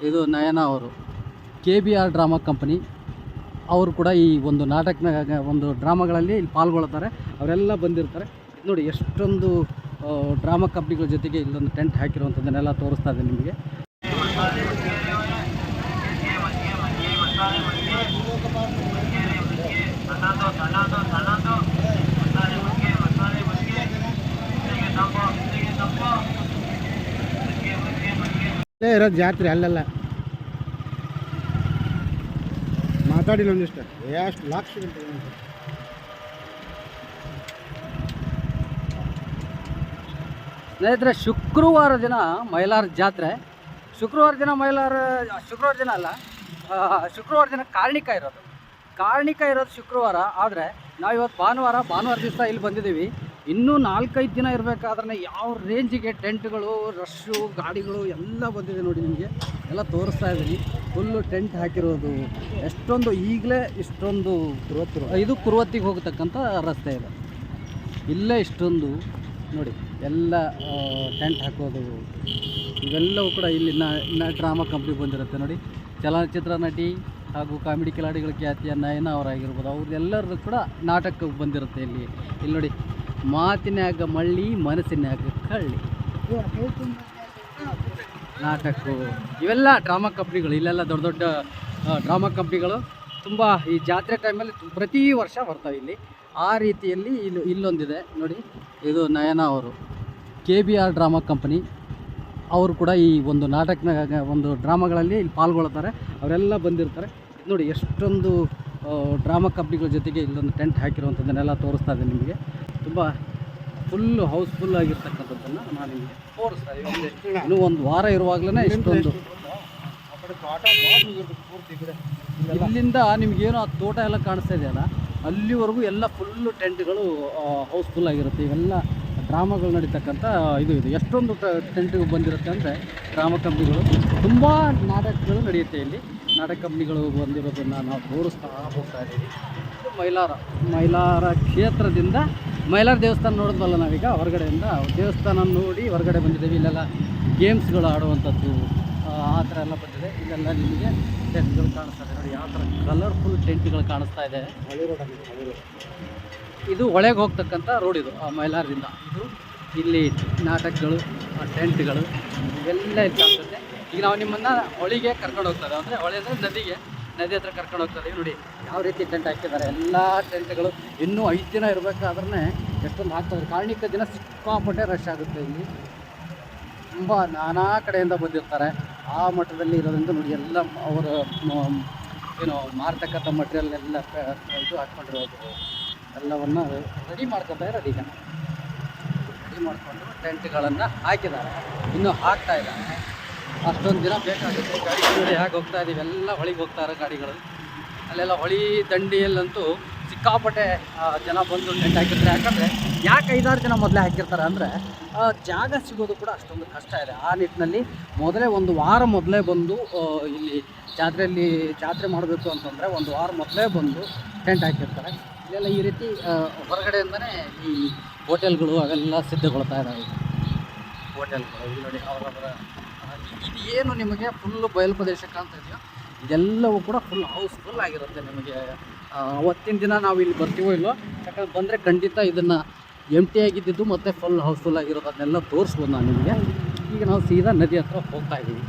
ಇದು ನಯನ ಅವರು K B R drama company ಅವರು ಕೂಡ ಈ ಒಂದು ನಾಟಕನ ಒಂದು ಡ್ರಾಮಾಗಳಲ್ಲಿ ಇಲ್ಲಿ ಪಾಲ್ಗೊಳ್ತಾರೆ ಅವರೆಲ್ಲ ಬಂದಿರ್ತಾರೆ ನೋಡಿ ಎಷ್ಟೊಂದು ಡ್ರಾಮಾ ಕಂಪ್ನಿಗಳ ಜೊತೆಗೆ ಇಲ್ಲೊಂದು ಟೆಂಟ್ ಹಾಕಿರುವಂಥದ್ದನ್ನೆಲ್ಲ ತೋರಿಸ್ತಾ ಇದೆ ನಿಮಗೆ ಇಲ್ಲೇ ಇರೋದು ಜಾತ್ರೆ, ಅಲ್ಲೆಲ್ಲ. ಮಾತಾಡಿಲ್ಲ ಒಂದಿಷ್ಟು. ಎಷ್ಟು ಲಾಕ್ಷ ಸ್ನೇಹಿತರೆ, ಶುಕ್ರವಾರ ದಿನ ಮೈಲಾರ ಜಾತ್ರೆ. ಶುಕ್ರವಾರ ದಿನ ಮೈಲಾರ, ಶುಕ್ರವಾರ ದಿನ ಅಲ್ಲ ಶುಕ್ರವಾರ ದಿನ ಕಾರ್ಣಿಕ ಇರೋದು. ಕಾರ್ಣಿಕ ಇರೋದು ಶುಕ್ರವಾರ, ಆದರೆ ನಾವು ಇವತ್ತು ಭಾನುವಾರ ಭಾನುವಾರ ದಿವಸ ಇಲ್ಲಿ ಬಂದಿದ್ದೀವಿ. ಇನ್ನೂ ನಾಲ್ಕೈದು ದಿನ ಇರಬೇಕಾದ್ರೆ ಯಾವ ರೇಂಜಿಗೆ ಟೆಂಟ್ಗಳು ರಶ್ಶು ಗಾಡಿಗಳು ಎಲ್ಲ ಬಂದಿದೆ ನೋಡಿ ನಿಮಗೆ. ಎಲ್ಲ ತೋರಿಸ್ತಾ ಇದ್ದೀನಿ. ಫುಲ್ಲು ಟೆಂಟ್ ಹಾಕಿರೋದು. ಎಷ್ಟೊಂದು ಈಗಲೇ ಇಷ್ಟೊಂದು ಕುರುವತ್ತು ಇದು ಕುರುವತ್ತಿಗೆ ಹೋಗತಕ್ಕಂಥ ರಸ್ತೆ ಇದೆ. ಇಲ್ಲೇ ಇಷ್ಟೊಂದು, ನೋಡಿ, ಎಲ್ಲ ಟೆಂಟ್ ಹಾಕೋದು. ಇವೆಲ್ಲವೂ ಕೂಡ ಇಲ್ಲಿ ನ ಡ್ರಾಮಾ ಕಂಪ್ನಿ ಬಂದಿರುತ್ತೆ ನೋಡಿ. ಚಲನಚಿತ್ರ ನಟಿ ಹಾಗೂ ಕಾಮಿಡಿ ಕಿಲಾಡಿಗಳ ಖ್ಯಾತಿಯ ನಯನ ಅವರಾಗಿರ್ಬೋದು. ಅವ್ರದ್ದೆಲ್ಲರದ್ದು ಕೂಡ ನಾಟಕಕ್ಕೆ ಬಂದಿರುತ್ತೆ ಇಲ್ಲಿ. ಇಲ್ಲಿ ನೋಡಿ ಮಾತಿನ್ಯಾಗ ಮಳ್ಳಿ ಮನಸ್ಸಿನಾಗ ಕಳ್ಳಿ. ನಾಟಕ ಇವೆಲ್ಲ ಡ್ರಾಮಾ ಕಂಪ್ನಿಗಳು ಇಲ್ಲೆಲ್ಲ ದೊಡ್ಡ ದೊಡ್ಡ ಡ್ರಾಮಾ ಕಂಪ್ನಿಗಳು ತುಂಬ ಈ ಜಾತ್ರೆ ಟೈಮಲ್ಲಿ ಪ್ರತಿ ವರ್ಷ ಬರ್ತಾವೆ ಇಲ್ಲಿ. ಆ ರೀತಿಯಲ್ಲಿ ಇಲ್ಲಿ ಇಲ್ಲೊಂದಿದೆ. ನೋಡಿ, ಇದು ನಯನ ಅವರು. K B R drama company ಅವರು ಕೂಡ ಈ ಒಂದು ನಾಟಕನ ಒಂದು ಡ್ರಾಮಾಗಳಲ್ಲಿ ಇಲ್ಲಿ ಪಾಲ್ಗೊಳ್ತಾರೆ. ಅವರೆಲ್ಲ ಬಂದಿರ್ತಾರೆ. ನೋಡಿ, ಎಷ್ಟೊಂದು ಡ್ರಾಮಾ ಕಂಪ್ನಿಗಳ ಜೊತೆಗೆ ಇಲ್ಲೊಂದು ಟೆಂಟ್ ಹಾಕಿರುವಂಥದ್ದನ್ನೆಲ್ಲ ತೋರಿಸ್ತಾ ಇದೆ ನಿಮಗೆ. ತುಂಬ ಫುಲ್ಲು ಹೌಸ್ಫುಲ್ ಆಗಿರ್ತಕ್ಕಂಥದ್ದನ್ನು ನಾನು ನಿಮಗೆ ತೋರಿಸ್ತಾ ಇದ್ದೀನಿ. ಇನ್ನೂ ಒಂದು ವಾರ ಇರುವಾಗಲೇ ಇಷ್ಟೊಂದು. ಇಲ್ಲಿಂದ ನಿಮಗೇನು ಆ ತೋಟ ಎಲ್ಲ ಕಾಣಿಸ್ತಾ ಇದೆಯಲ್ಲ, ಅಲ್ಲಿವರೆಗೂ ಎಲ್ಲ ಫುಲ್ಲು ಟೆಂಟ್ಗಳು ಹೌಸ್ಫುಲ್ ಆಗಿರುತ್ತೆ. ಇವೆಲ್ಲ ಡ್ರಾಮಾಗಳು ನಡೀತಕ್ಕಂಥ ಇದು ಇದು. ಎಷ್ಟೊಂದು ಟೆಂಟ್ಗೆ ಬಂದಿರುತ್ತೆ ಅಂದರೆ ಡ್ರಾಮಾ ಕಂಪ್ನಿಗಳು. ತುಂಬ ನಾಟಕಗಳು ನಡೆಯುತ್ತೆ ಇಲ್ಲಿ. ನಾಟಕ ಕಂಪ್ನಿಗಳು ಬಂದಿರೋದನ್ನು ನಾವು ತೋರಿಸ್ತಾ ಹೋಗ್ತಾ ಇದ್ದೀವಿ. ಇದು ಮೈಲಾರ ಮೈಲಾರ ಕ್ಷೇತ್ರದಿಂದ ಮೈಲಾರ ದೇವಸ್ಥಾನ ನೋಡಿದ್ವಲ್ಲ ನಾವೀಗ? ಹೊರಗಡೆಯಿಂದ. ದೇವಸ್ಥಾನ ನೋಡಿ ಹೊರಗಡೆ ಬಂದಿದ್ದೀವಿ. ಇಲ್ಲೆಲ್ಲ ಗೇಮ್ಸ್ಗಳು ಆಡುವಂಥದ್ದು, ಆ ಥರ ಎಲ್ಲ ಬಂದಿದೆ. ಇಲ್ಲೆಲ್ಲ ನಿಮಗೆ ಟೆಂಟ್ಗಳು ಕಾಣಿಸ್ತಾ ಇದೆ. ನೋಡಿ, ಯಾವ ಥರ ಕಲರ್ಫುಲ್ ಟೆಂಟ್ಗಳು ಕಾಣಿಸ್ತಾ ಇದೆ. ಇದು ಒಳಗೆ ಹೋಗ್ತಕ್ಕಂಥ ರೋಡ್ ಇದು, ಆ ಮೈಲಾರದಿಂದ. ಇದು ಇಲ್ಲಿ ನಾಟಕಗಳು, ಆ ಟೆಂಟ್ಗಳು ಇವೆಲ್ಲ ಕಾಣಿಸುತ್ತೆ ಈಗ ನಾವು ನಿಮ್ಮನ್ನು ಹೊಳಿಗೆ ಕರ್ಕೊಂಡು ಹೋಗ್ತಾರೆ. ಅಂದರೆ ಹೊಳೆ ಅಂದರೆ ನದಿಗೆ, ನದಿ ಹತ್ರ ಕರ್ಕೊಂಡು ಹೋಗ್ತಾರೆ. ನೋಡಿ ಯಾವ ರೀತಿ ಟೆಂಟ್ ಹಾಕಿದ್ದಾರೆ. ಎಲ್ಲ ಟೆಂಟ್ಗಳು ಇನ್ನೂ ಐದು ದಿನ ಇರಬೇಕಾದ್ರೆ ಎಷ್ಟೊಂದು ಹಾಕ್ತಾರೆ ಕಾರ್ಣಿಕ ದಿನ ಸಿಕ್ಕಾಪಟ್ಟೆ ರಶ್ ಆಗುತ್ತೆ ಇಲ್ಲಿ. ತುಂಬ ನಾನಾ ಕಡೆಯಿಂದ ಬಂದಿರ್ತಾರೆ. ಆ ಮಟ್ಟದಲ್ಲಿ ಇರೋದ್ರಿಂದ ನೋಡಿ ಎಲ್ಲ ಅವರ ಏನು ಮಾರ್ತಕ್ಕಂಥ ಮಟೀರಿಯಲ್ ಎಲ್ಲ ಇದು ಹಾಕ್ಕೊಂಡಿರೋದು ಎಲ್ಲವನ್ನು ರೆಡಿ ಮಾಡ್ಕೊತಾ ಇರೋದು ಈಗ. ರೆಡಿ ಮಾಡಿಕೊಂಡು ಟೆಂಟ್ಗಳನ್ನು ಹಾಕಿದ್ದಾರೆ. ಇನ್ನೂ ಹಾಕ್ತಾ ಇದ್ದಾರೆ. ಅಷ್ಟೊಂದು ದಿನ ಬೇಕಾಗುತ್ತೆ. ಗಾಡಿ ಹೇಗೆ ಹೋಗ್ತಾ ಇದೀವಿ? ಎಲ್ಲ ಹೊಳಿಗೆ ಹೋಗ್ತಾರೆ ಗಾಡಿಗಳು. ಅಲ್ಲೆಲ್ಲ ಹೊಳಿ ದಂಡಿಯಲ್ಲಂತೂ ಸಿಕ್ಕಾಪಟ್ಟೆ ಜನ ಬಂದು ಟೆಂಟ್ ಹಾಕಿರ್ತಾರೆ. ಯಾಕಂದರೆ ಯಾಕೆ ಐದಾರು ಜನ ಮೊದಲೇ ಹಾಕಿರ್ತಾರೆ ಅಂದರೆ ಜಾಗ ಸಿಗೋದು ಕೂಡ ಅಷ್ಟೊಂದು ಕಷ್ಟ ಇದೆ. ಆ ನಿಟ್ಟಿನಲ್ಲಿ ಮೊದಲೇ ಒಂದು ವಾರ ಮೊದಲೇ ಬಂದು ಇಲ್ಲಿ ಜಾತ್ರೆಯಲ್ಲಿ ಜಾತ್ರೆ ಮಾಡಬೇಕು ಅಂತಂದರೆ ಒಂದು ವಾರ ಮೊದಲೇ ಬಂದು ಟೆಂಟ್ ಹಾಕಿರ್ತಾರೆ. ಇಲ್ಲೆಲ್ಲ ಈ ರೀತಿ ಹೊರಗಡೆಯಿಂದನೇ ಈ ಹೋಟೆಲ್ಗಳು ಅವೆಲ್ಲ ಸಿದ್ಧಗೊಳ್ತಾ ಇದ್ದಾವೆ ಹೋಟೆಲ್ಗಳು ಇಲ್ಲಿ ನೋಡಿ ಅವರವರ ಇದು ಏನು ನಿಮಗೆ ಫುಲ್ಲು ಬಯಲು ಪ್ರದೇಶ ಕಾಣ್ತಾ ಇದೆಯೋ? ಇದೆಲ್ಲವೂ ಕೂಡ ಫುಲ್ ಹೌಸ್ಫುಲ್ ಆಗಿರುತ್ತೆ ನಿಮಗೆ. ಅವತ್ತಿನ ದಿನ ನಾವು ಇಲ್ಲಿ ಬರ್ತೀವೋ ಇಲ್ಲೋ ಯಾಕಂದ್ರೆ ಬಂದರೆ ಖಂಡಿತ ಇದನ್ನು ಆಗಿದ್ದಿದ್ದು ಮತ್ತು ಫುಲ್ ಹೌಸ್ಫುಲ್ ಆಗಿರೋದು ಅದನ್ನೆಲ್ಲ ತೋರಿಸ್ಬೋದು ನಾನು ನಿಮಗೆ. ಈಗ ನಾವು ಸೀದಾ ನದಿ ಹತ್ರ ಹೋಗ್ತಾ ಇದ್ದೀವಿ.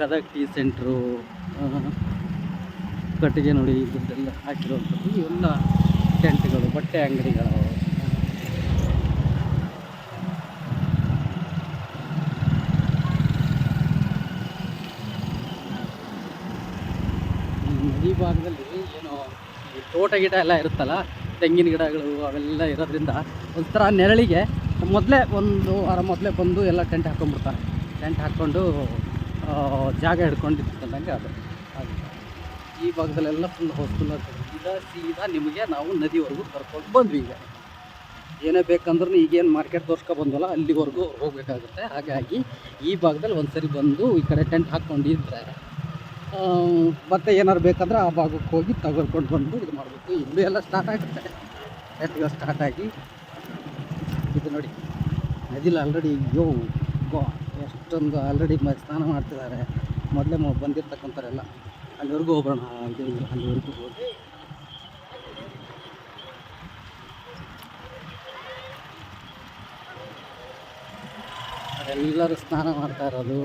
ಗದಗ ಟೀ ಸೆಂಟ್ರು ಕಟ್ಟಿಗೆ ನೋಡಿ ಇದೆಲ್ಲ ಹಾಕಿರುವಂಥದ್ದು. ಇವೆಲ್ಲ ಟೆಂಟ್ಗಳು ಬಟ್ಟೆ ಅಂಗಡಿಗಳು ಈ ನದಿ ಭಾಗದಲ್ಲಿ ಏನು ಈ ತೋಟ ಗಿಡ ಎಲ್ಲ ಇರುತ್ತಲ್ಲ ತೆಂಗಿನ ಗಿಡಗಳು ಅವೆಲ್ಲ ಇರೋದ್ರಿಂದ ಒಂಥರ ನೆರಳಿಗೆ ಮೊದಲೇ ಒಂದು ವಾರ ಮೊದಲೇ ಬಂದು ಎಲ್ಲ ಟೆಂಟ್ ಹಾಕ್ಕೊಂಡ್ಬಿಡ್ತಾರೆ ಟೆಂಟ್ ಹಾಕ್ಕೊಂಡು ಜಾಗ ಹಿಡ್ಕೊಂಡಿದ್ದಂಗೆ ಅದು. ಈ ಭಾಗದಲ್ಲೆಲ್ಲ ಫುಲ್ ಹೌಸ್ಫುಲ್ ಆಗ್ತದೆ ಸೀದಾ ಸೀದಾ ನಿಮಗೆ ನಾವು ನದಿವರೆಗೂ ಕರ್ಕೊಂಡು ಬಂದ್ವಿ ಈಗ. ಏನೇ ಬೇಕಂದ್ರೂ ಈಗೇನು ಮಾರ್ಕೆಟ್ ತೋರ್ಸ್ಕೊ ಬಂದ್ವಲ್ಲ ಅಲ್ಲಿವರೆಗೂ ಹೋಗಬೇಕಾಗುತ್ತೆ. ಹಾಗಾಗಿ ಈ ಭಾಗದಲ್ಲಿ ಒಂದ್ಸರಿ ಬಂದು ಈ ಕಡೆ ಟೆಂಟ್ ಹಾಕ್ಕೊಂಡಿದ್ರೆ ಆ, ಮತ್ತೆ ಏನಾರು ಬೇಕಂದ್ರೆ ಆ ಭಾಗಕ್ಕೆ ಹೋಗಿ ತಗೊಳ್ಕೊಂಡು ಬಂದು ಇದು ಮಾಡಬೇಕು. ಇಲ್ಲಿ ಎಲ್ಲ ಸ್ಟಾರ್ಟ್ ಆಗುತ್ತೆ. ಎಷ್ಟು ಸ್ಟಾರ್ಟ್ ಆಗಿ. ಇದು ನೋಡಿ. ನದಿಲಿ ಆಲ್ರೆಡಿ ಯೋ, ಗೋ, ಎಷ್ಟೊಂದು ಆಲ್ರೆಡಿ ಮ ಸ್ನಾನ ಮಾಡ್ತಿದ್ದಾರೆ. ಮೊದಲೇ ಬಂದಿರ್ತಕ್ಕಂಥವ್ರೆಲ್ಲ. ಅಲ್ಲಿವರೆಗೂ ಹೋಗೋಣ ಇದು ಅಲ್ಲಿವರೆಗೂ ಹೋಗಿ. ಎಲ್ಲರೂ ಸ್ನಾನ ಮಾಡ್ತಾ ಇರೋದು.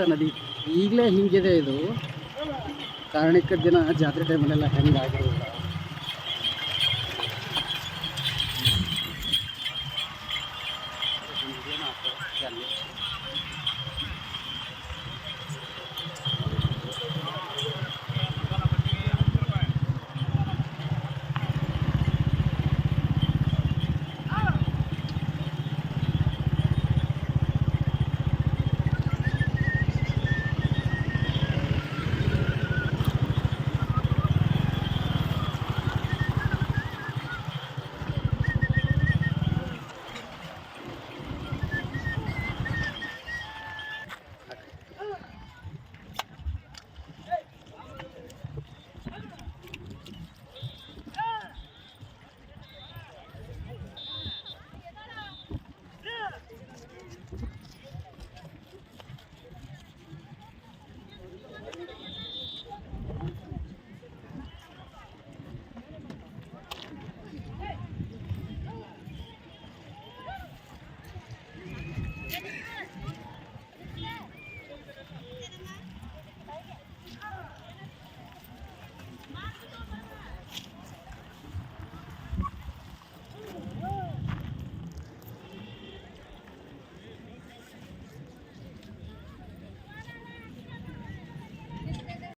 ಹ? ನದಿ ಈಗಲೇ ಹಿಂಗಿದೆ ಇದು ಕಾರಣಿಕ ದಿನ ಜಾತ್ರೆ ಟೈಮಲ್ಲೆಲ್ಲ ಹೆಂಗಾಗಿರೋದಿಲ್ಲ